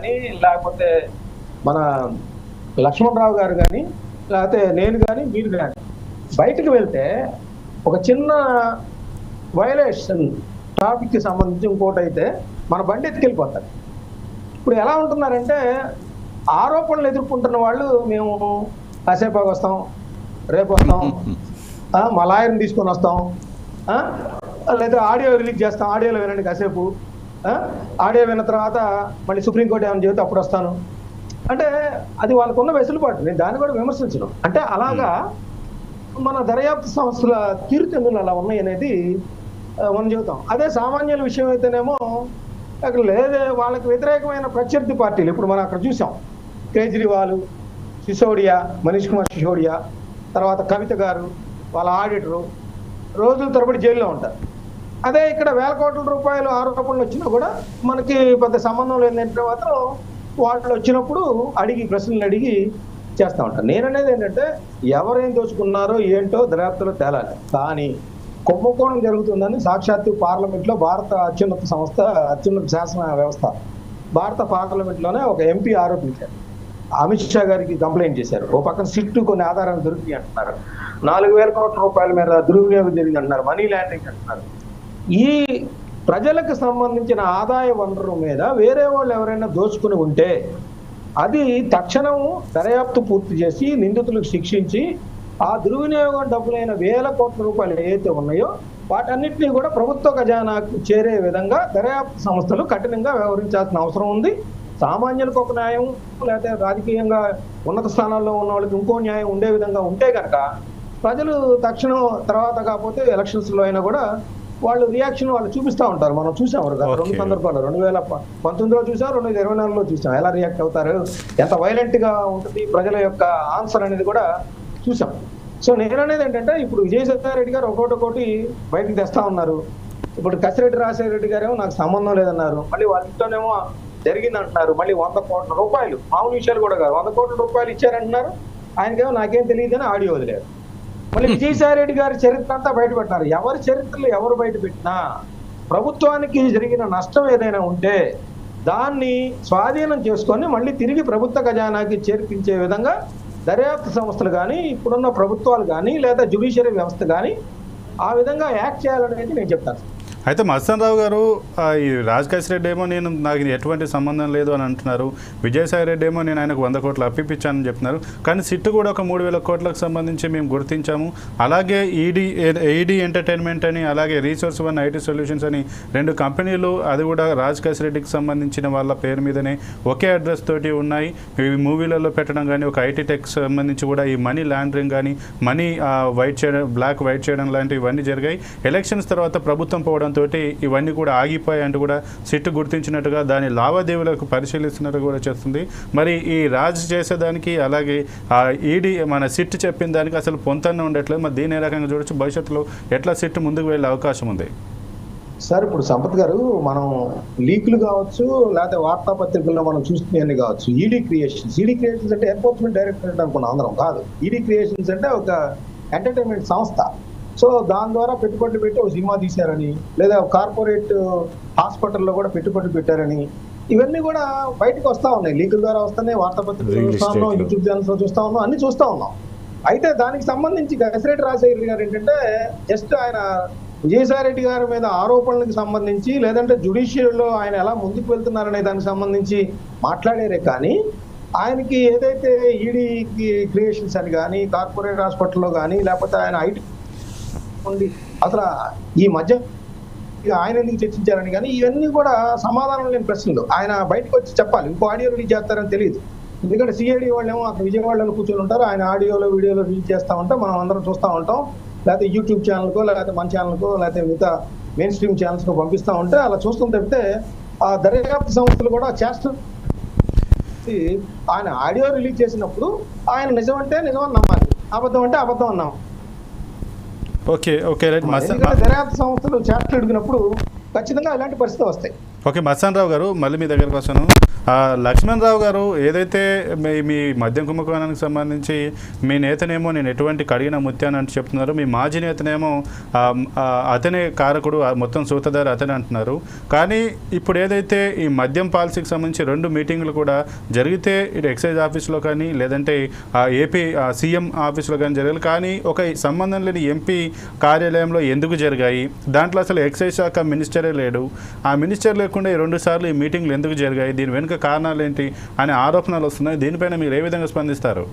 కానీ లేకపోతే మన లక్ష్మణరావు గారు కానీ లేకపోతే నేను కానీ మీరు కానీ బయటకు వెళ్తే ఒక చిన్న వైలేషన్ ట్రాఫిక్కి సంబంధించి ఇంకోటి అయితే మన బండి ఎత్తుకెళ్ళిపోతారు. ఇప్పుడు ఎలా ఉంటున్నారంటే ఆరోపణలు ఎదుర్కొంటున్న వాళ్ళు మేము కాసేపు వస్తాం రేపు వస్తాం మా లాయర్ని తీసుకొని వస్తాం లేదా ఆడియో రిలీజ్ చేస్తాం ఆడియోలో వినండి కాసేపు. ఆ, ఆడియో విన్న తర్వాత మళ్ళీ సుప్రీంకోర్టు ఏమైనా చెబితే అప్పుడు వస్తాను. అంటే అది వాళ్ళకున్న వెసులుబాటు. నేను దాన్ని కూడా విమర్శించను. అంటే అలాగా మన దర్యాప్తు సంస్థల తీరుతెన్నులు అలా ఉన్నాయి అనేది మనం చెబుతాం. అదే సామాన్యుల విషయం అయితేనేమో అక్కడ లేదే వాళ్ళకి వ్యతిరేకమైన ప్రత్యర్థి పార్టీలు. ఇప్పుడు మనం అక్కడ చూసాం. కేజ్రీవాల్ సిసోడియా మనీష్ కుమార్ సిసోడియా తర్వాత కవిత గారు వాళ్ళ ఆడిటరు రోజుల తరబడి జైల్లో ఉంటారు. అదే ఇక్కడ వేల కోట్ల రూపాయలు ఆరోపణలు వచ్చినా కూడా మనకి పెద్ద సంబంధం లేదంటే మాత్రం వాళ్ళు వచ్చినప్పుడు అడిగి ప్రశ్నలు అడిగి చేస్తూ ఉంటారు. నేననేది ఏంటంటే ఎవరేం దోచుకున్నారో ఏంటో దర్యాప్తులో తేలాలి. కానీ కుంభకోణం జరుగుతుందని సాక్షాత్తు పార్లమెంట్లో భారత అత్యున్నత సంస్థ అత్యున్నత శాసన వ్యవస్థ భారత పార్లమెంట్లోనే ఒక ఎంపీ ఆరోపించారు. అమిత్ షా గారికి కంప్లైంట్ చేశారు. ఓ పక్కన సిట్టు కొన్ని ఆధారాలు దొరికి అంటున్నారు. నాలుగు వేల కోట్ల రూపాయల మేర దుర్వినియోగం జరిగింది అంటున్నారు మనీ లాండరింగ్ అంటున్నారు. ఈ ప్రజలకు సంబంధించిన ఆదాయ వనరు మీద వేరే వాళ్ళు ఎవరైనా దోచుకుని ఉంటే అది తక్షణం దర్యాప్తు పూర్తి చేసి నిందితులకు శిక్షించి ఆ దుర్వినియోగం డబ్బులైన వేల కోట్ల రూపాయలు ఏవైతే ఉన్నాయో వాటన్నిటినీ కూడా ప్రభుత్వ ఖజానాకు చేరే విధంగా దర్యాప్తు సంస్థలు కఠినంగా వ్యవహరించాల్సిన అవసరం ఉంది. సామాన్యులకు ఒక న్యాయం లేకపోతే రాజకీయంగా ఉన్నత స్థానాల్లో ఉన్న వాళ్ళకి ఇంకో న్యాయం ఉండే విధంగా ఉంటే కనుక ప్రజలు తక్షణం తర్వాత కాకపోతే ఎలక్షన్స్లో అయినా కూడా వాళ్ళు రియాక్షన్ వాళ్ళు చూపిస్తా ఉంటారు. మనం చూసాం రెండు. సందర్భాలు రెండు వేల పంతొమ్మిదిలో చూసాం రెండు వేల ఇరవై నాలుగులో చూసాం. ఎలా రియాక్ట్ అవుతారు ఎంత వైలెంట్గా ఉంటుంది ప్రజల యొక్క ఆన్సర్ అనేది కూడా చూసాం. సో నేను అనేది ఏంటంటే ఇప్పుడు విజయసాయి రెడ్డి గారు ఒకటి ఒకటి బయటకు తెస్తా ఉన్నారు. ఇప్పుడు కసిరెడ్డి రాజశేఖర రెడ్డి గారేమో నాకు సంబంధం లేదన్నారు. మళ్ళీ వాళ్ళ ఇంట్లోనేమో జరిగింది అంటున్నారు మళ్ళీ వంద కోట్ల రూపాయలు మామూలు విషయాలు కూడా కాదు. వంద కోట్ల రూపాయలు ఇచ్చారంటున్నారు. ఆయనకేమో నాకేం తెలియదని ఆడియో వదిలేరు. మళ్ళీ విజయసాయిరెడ్డి గారి చరిత్ర అంతా బయటపెట్టారు ఎవరి చరిత్రలు ఎవరు బయటపెట్టినా ప్రభుత్వానికి జరిగిన నష్టం ఏదైనా ఉంటే దాన్ని స్వాధీనం చేసుకొని మళ్ళీ తిరిగి ప్రభుత్వ ఖజానాకి చేర్పించే విధంగా దర్యాప్తు సంస్థలు కానీ ఇప్పుడున్న ప్రభుత్వాలు కానీ లేదా జ్యుడిషియరీ వ్యవస్థ కానీ ఆ విధంగా యాక్ట్ చేయాలనేది నేను చెప్తాను. అయితే మస్తాన్ రావు గారు ఈ రాజకేశ్ రెడ్డి ఏమో నేను నాకు ఎటువంటి సంబంధం లేదు అని అంటున్నారు. విజయసాయి రెడ్డి ఏమో నేను ఆయనకు వంద కోట్లు అప్పిపించానని చెప్తున్నారు. కానీ సిట్టు కూడా ఒక మూడు వేల కోట్లకు సంబంధించి మేము గుర్తించాము. అలాగే ఈడీ ఈడీ ఎంటర్టైన్మెంట్ అని అలాగే రీసోర్స్ వన్ ఐటీ సొల్యూషన్స్ అని రెండు కంపెనీలు అది కూడా రాజకేశ్ రెడ్డికి సంబంధించిన వాళ్ళ పేరు మీదనే ఒకే అడ్రస్ తోటి ఉన్నాయి. ఇవి మూవీలలో పెట్టడం కానీ ఒక ఐటీ టెక్ సంబంధించి కూడా ఈ మనీ లాండరింగ్ కానీ మనీ వైట్ చేయడం బ్లాక్ వైట్ చేయడం లాంటివి ఇవన్నీ జరిగాయి. ఎలక్షన్స్ తర్వాత ప్రభుత్వం పోవడం పోవడంతో ఇవన్నీ కూడా ఆగిపోయాయి అంటూ కూడా సిట్టు గుర్తించినట్టుగా దాని లావాదేవీలకు పరిశీలిస్తున్నట్టు కూడా చేస్తుంది. మరి ఈ రాజు చేసేదానికి అలాగే ఆ ఈడీ మన సిట్ చెప్పిన దానికి అసలు పొంతన్న ఉండట్లేదు. మరి దీని ఏ రకంగా చూడొచ్చు? భవిష్యత్తులో ఎట్లా సిట్ ముందుకు వెళ్ళే అవకాశం ఉంది? సార్ ఇప్పుడు సంపత్ గారు మనం లీకులు కావచ్చు లేకపోతే వార్తాపత్రికల్లో మనం చూస్తున్నవన్నీ కావచ్చు. ఈడీ క్రియేషన్స్ ఈడీ క్రియేషన్స్ అంటే ఎన్ఫోర్స్మెంట్ డైరెక్టరేట్ అనుకున్నాం అందరం కాదు. ఈడీ క్రియేషన్స్ అంటే ఒక ఎంటర్టైన్మెంట్ సంస్థ. సో దాని ద్వారా పెట్టుబడులు పెట్టి ఒక సినిమా తీశారని లేదా కార్పొరేట్ హాస్పిటల్లో కూడా పెట్టుబడులు పెట్టారని ఇవన్నీ కూడా బయటకు వస్తా ఉన్నాయి లీకుల ద్వారా వస్తున్నాయి వార్తాపత్రికలు చూస్తా ఉన్నాం. యూట్యూబ్ ఛానల్స్లో చూస్తా ఉన్నాం అన్ని చూస్తా ఉన్నాం అయితే దానికి సంబంధించి గసిరెడ్డి రాజశేఖర్ గారు ఏంటంటే జస్ట్ ఆయన విజయసాయి రెడ్డి గారి మీద ఆరోపణలకు సంబంధించి లేదంటే జుడిషియల్లో ఆయన ఎలా ముందుకు వెళ్తున్నారనే దానికి సంబంధించి మాట్లాడారే కానీ ఆయనకి ఏదైతే ఈడీ క్రియేషన్స్ అని కానీ కార్పొరేట్ హాస్పిటల్లో కానీ లేకపోతే ఆయన ఐటీ ఉండి అసలు ఈ మధ్య ఇక ఆయన ఎందుకు చర్చించారని కానీ ఇవన్నీ కూడా సమాధానం లేని ప్రశ్నలు. ఆయన బయటకు వచ్చి చెప్పాలి. ఇంకో ఆడియో రిలీజ్ చేస్తారని తెలియదు. ఎందుకంటే సిఐడి వాళ్ళేమో అక్కడ విజయవాడలో కూర్చొని ఉంటారు. ఆయన ఆడియోలో వీడియోలో రిలీజ్ చేస్తా ఉంటాం. మనం అందరం చూస్తూ ఉంటాం. లేకపోతే యూట్యూబ్ ఛానల్కో లేకపోతే మన ఛానల్కో లేకపోతే మిగతా మెయిన్ స్ట్రీమ్ ఛానల్స్కో పంపిస్తూ ఉంటే అలా చూస్తుంది తప్పితే ఆ దర్యాప్తు సంస్థలు కూడా చేస్తూ ఆయన ఆడియో రిలీజ్ చేసినప్పుడు ఆయన నిజమంటే నిజమని నమ్మాలి. అబద్ధం అంటే అబద్ధం అన్నాం. Okay okay right. సంస్థలు చేష్టలు అడిగినప్పుడు ఖచ్చితంగా ఇలాంటి పరిస్థితి వస్తాయి. ఓకే మత్సాన్ రావు గారు మళ్ళీ మీ దగ్గరకు వస్తాను. లక్ష్మణ్ రావు గారు ఏదైతే మీ మీ మద్యం కుంభకోణానికి సంబంధించి మీ నేతనేమో నేను ఎటువంటి కడిగిన ముత్యాన్ని అంటూ చెప్తున్నారు మీ మాజీ నేతనేమో అతనే కారకుడు ఆ మొత్తం సూతదారు అతనే అంటున్నారు. కానీ ఇప్పుడు ఏదైతే ఈ మద్యం పాలసీకి సంబంధించి రెండు మీటింగ్లు కూడా జరిగితే ఇటు ఎక్సైజ్ ఆఫీస్లో కానీ లేదంటే ఏపీ సీఎం ఆఫీస్లో కానీ జరగాలి కానీ ఒక సంబంధం లేని ఎంపీ కార్యాలయంలో ఎందుకు జరిగాయి? దాంట్లో అసలు ఎక్సైజ్ శాఖ మినిస్టరే లేడు. ఆ మినిస్టర్ జరగకుండా ఈ రెండు సార్లు ఈ మీటింగ్లు ఎందుకు జరిగాయి? దీని వెనుక కారణాలు ఏంటి? అనే ఆరోపణలు వస్తున్నాయి. దీనిపైన మీరు ఏ విధంగా స్పందిస్తారు?